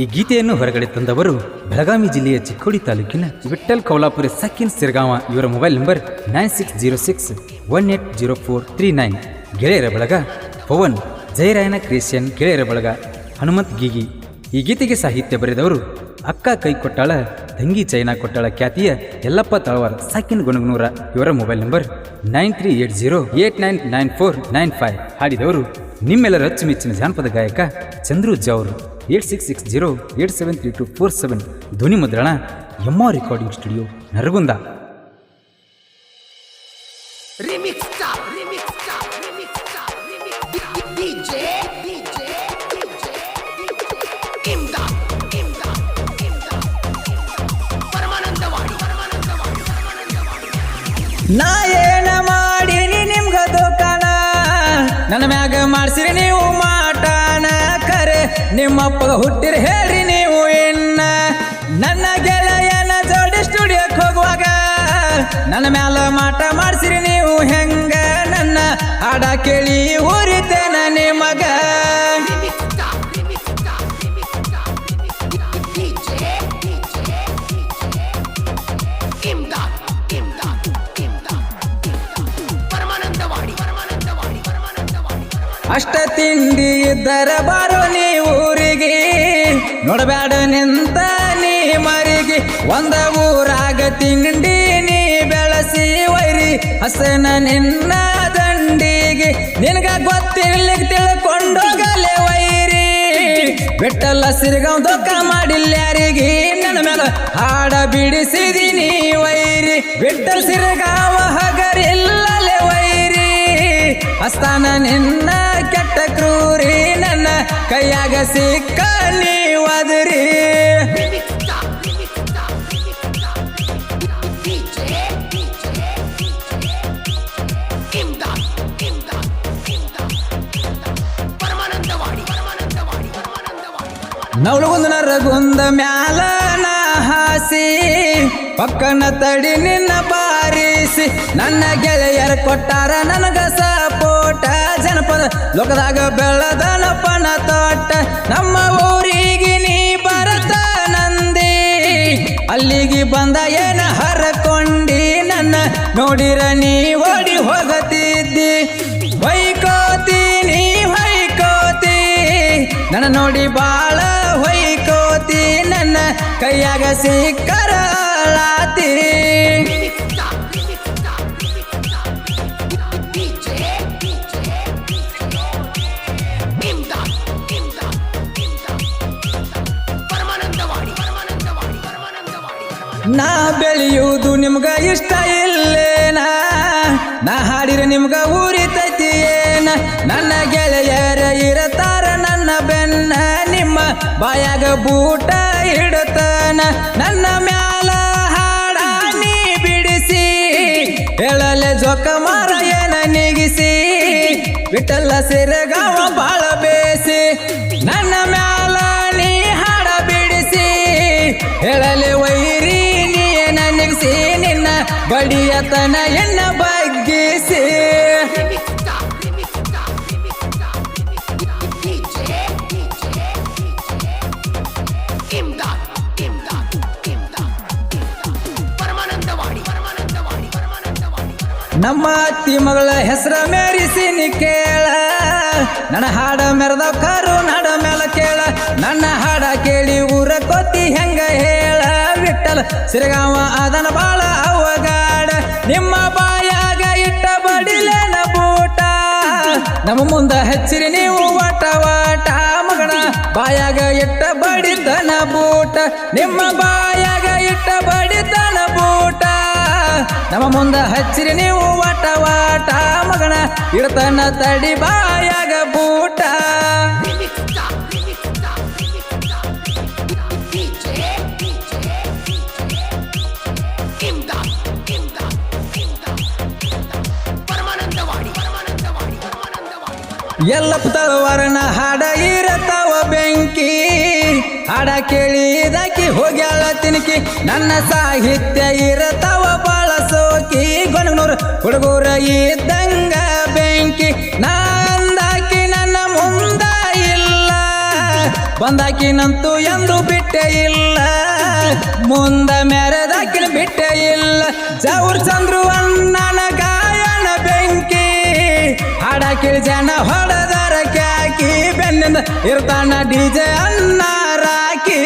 ಈ ಗೀತೆಯನ್ನು ಹೊರಗಡೆ ತಂದವರು ಬೆಳಗಾವಿ ಜಿಲ್ಲೆಯ ಚಿಕ್ಕೋಡಿ ತಾಲೂಕಿನ ವಿಠಲ್ ಕೌಲಾಪುರ ಸಕಿನ್ ಸಿರ್ಗಾವ. ಇವರ mobile number nine six zero six, one eight zero four three nine. ಗೆಳೆಯರ ಬಳಗ ಪವನ್, ಜಯರಾಯನ ಕ್ರಿಶ್ಚಿಯನ್, ಗೆಳೆಯರ ಬಳಗ ಹನುಮಂತ್ ಗೀಗಿ. ಈ ಗೀತೆಗೆ ಸಾಹಿತ್ಯ ಬರೆದವರು ಅಕ್ಕ ಕೈ ಕೊಟ್ಟಾಳ ತಂಗಿ ಚೈನಾ ಕೊಟ್ಟಾಳ ಖ್ಯಾತಿಯ ಯಲ್ಲಪ್ಪ ತಳವಾರ ಸಾಕಿನ್ ಗುಣಗುನೂರ. ಇವರ mobile number nine three eight zero eight nine nine four nine five. ಹಾಡಿದವರು ನಿಮ್ಮೆಲ್ಲರ ಅಚ್ಚುಮೆಚ್ಚಿನ ಜಾನಪದ ಗಾಯಕ Chandru Javaru eight six six zero eight seven three two four seven ಧ್ವನಿ ಮುದ್ರಣ ಎಮ್ಮ ರೆಕಾರ್ಡಿಂಗ್ ಸ್ಟುಡಿಯೋ ನರಗುಂದ. ನಾ ಏನ ಮಾಡಿರಿ ನಿಮ್ಗದು ಕಣ ನನ್ನ ಮ್ಯಾಗ ಮಾಡ್ಸಿರಿ ನೀವು ನಿಮ್ಮಪ್ಪಗ ಹುಟ್ಟಿರಿ ಹೇಳ್ರಿ ನೀವು ಇನ್ನ ನನ್ನ ಗೆಳೆಯನ ಜೋಡಿ ಸ್ಟುಡಿಯೋಕ್ ಹೋಗುವಾಗ ನನ್ನ ಮ್ಯಾಲ ಮಾಟ ಮಾಡ್ಸಿರಿ ನೀವು ಹೆಂಗ? ನನ್ನ ಹಾಡ ಕೇಳಿ ಊರಿತೇನ ನಿಮಗ. ಅಷ್ಟ ತಿಂಡಿ ಇದ್ದರ ಬಾರೋ ನೀ ಊರಿಗೆ ನೋಡಬ್ಯಾಡ ನಿಂತ ನೀ ಮರಿಗೆ, ಒಂದ ಊರಾಗ ತಿಂಡಿ ನೀ ಬೆಳಸಿ ವೈರಿ. ಹಸನ ನಿನ್ನ ದಂಡಿಗೆ, ನಿನಗ ಗೊತ್ತಿರ್ಲಿಕ್ಕೆ ತಿಳ್ಕೊಂಡೋಗಲೆ ವೈರಿ. ಬೆಟ್ಟಲ್ಲ ಸಿರಿಗಾವ್ ದೊಕ್ಕ ಮಾಡಿಲ್ಲ ಯಾರಿಗೆ ನನ್ನ ಮೇಲೆ ಹಾಡ ಬಿಡಿಸಿದೀನಿ ವೈರಿ. ಬೆಟ್ಟಲ್ ಸಿರಿಗಾವ ಹಗರಿಲ್ಲಲೆ ವೈರಿ. ಹಸ್ತಾನ ನಿನ್ನ ಪರಮಾನಂದವಾಡಿ ಸಿಕ್ಕಲಿ ಪರಮಾನಂದ ನವಳಗುಂದ ನರಗುಂದ ಮ್ಯಾಲ ಹಾಸಿ, ಪಕ್ಕನ ತಡಿ ನಿನ್ನ ಬಾರಿಸಿ, ನನ್ನ ಗೆಳೆಯರ ಕೊಟ್ಟಾರ ನನಗ ಲೋಕದಾಗ ಬೆಳದನಪ್ಪನ ತೋಟ, ನಮ್ಮ ಊರಿಗೆ ನೀ ಬರತ ನಂದಿ. ಅಲ್ಲಿಗೆ ಬಂದ ಏನ ಹರಕೊಂಡಿ, ನನ್ನ ನೋಡಿರ ನೀ ಓಡಿ ಹೋಗತಿದ್ದಿ. ಹೊಯ್ಕೋತಿ ನೀ ಹೊಯ್ಕೋತಿ, ನನ್ನ ನೋಡಿ ಬಾಳ ಹೊಯ್ಕೋತಿ, ನನ್ನ ಕೈಯಾಗ ಸಿಕ್ಕರಳಾತಿ ನಾ ಬೆಳೆಯುವುದು ನಿಮ್ಗ ಇಷ್ಟ ಇಲ್ಲೇನ? ನಾ ಹಾಡಿರ ನಿಮ್ಗ ಊರಿತೈತಿ ಏನ? ನನ್ನ ಗೆಳೆಯರ ಇರತಾರ ನನ್ನ ಬೆನ್ನ, ನಿಮ್ಮ ಬಾಯಾಗ ಬೂಟ ಇಡತನ? ನನ್ನ ಮ್ಯಾಲ ಹಾಡ ನೀ ಬಿಡಿಸಿ, ಹೇಳಲೆ ಜೋಕ ಮಾರ ಏನ ನಿಗಿಸಿ? ಬಿಟ್ಟಲ್ಲ ಸಿರಗಾವ ಬಾಳ ನಮ್ಮ ಅತ್ತಿ ಮಗಳ ಹೆಸರ ಮೇರಿಸಿನಿ ಕೇಳ. ನನ್ನ ಹಾಡ ಮೆರೆದ ಕಾರು ನಡ ಮೇಲ ಕೇಳ. ನನ್ನ ಹಾಡ ಕೇಳಿ ಊರ ಕೊತ್ತಿ ಹೆಂಗ ಹೇಳ. ವಿಠಲ ಸಿರಗಾವ ಅದನ ಬಾಳ ಅವಗಾಡ. ನಿಮ್ಮ ಬಾಯಾಗ ಇಟ್ಟ ಬಡಿಲೇನ ಬೂಟ. ನಮ್ಮ ಮುಂದ ಹಚ್ಚಿರಿ ನೀವು ವಾಟ ವಾಟ. ಮಗಣ ಬಾಯಾಗ ಇಟ್ಟ ಬಡಿತನ ಬೂಟ. ನಿಮ್ಮ ಬಾಯಾಗ ಇಟ್ಟ ನಮ್ಮ ಮುಂದ ಹಚ್ಚಿರಿ ನೀವು ವಾಟ ವಾಟ, ಮಗಣ. ಇಡತನ ತಡಿ ಬಾಯಾಗ ಬೂಟ. ಎಲ್ಲ ತರುವರನ ಹಾಡ ಇರತಾವ ಬೆಂಕಿ. ಹಾಡ ಕೇಳಿದಾಕಿ ಹೋಗ್ಯಾಳ ತಿನ್ಕಿ. ನನ್ನ ಸಾಹಿತ್ಯ ಗೊಣಗನೂರು ಹುಡುಗರ ಇದ್ದಂಗ ಬೆಂಕಿ. ನಾ ಅಂದಾಕಿ ನನ್ನ ಮುಂದ ಇಲ್ಲ. ಬಂದಾಕಿನಂತೂ ಎಂದು ಬಿಟ್ಟೆ ಇಲ್ಲ. ಮುಂದ ಮೆರೆದಾಕಿನ ಬಿಟ್ಟೆ ಇಲ್ಲ. ಜೌರ್ ಚಂದ್ರು ಅಣ್ಣನ ಗಾಯನ ಬೆಂಕಿ. ಹಾಡಾಕಿ ಜನ ಹೊಡೆದರ ಕ್ಯಾಕಿ. ಬೆನ್ನಿಂದ ಇರ್ತಾನ ಡಿಜೆ ಅನ್ನ ರಾಕಿ.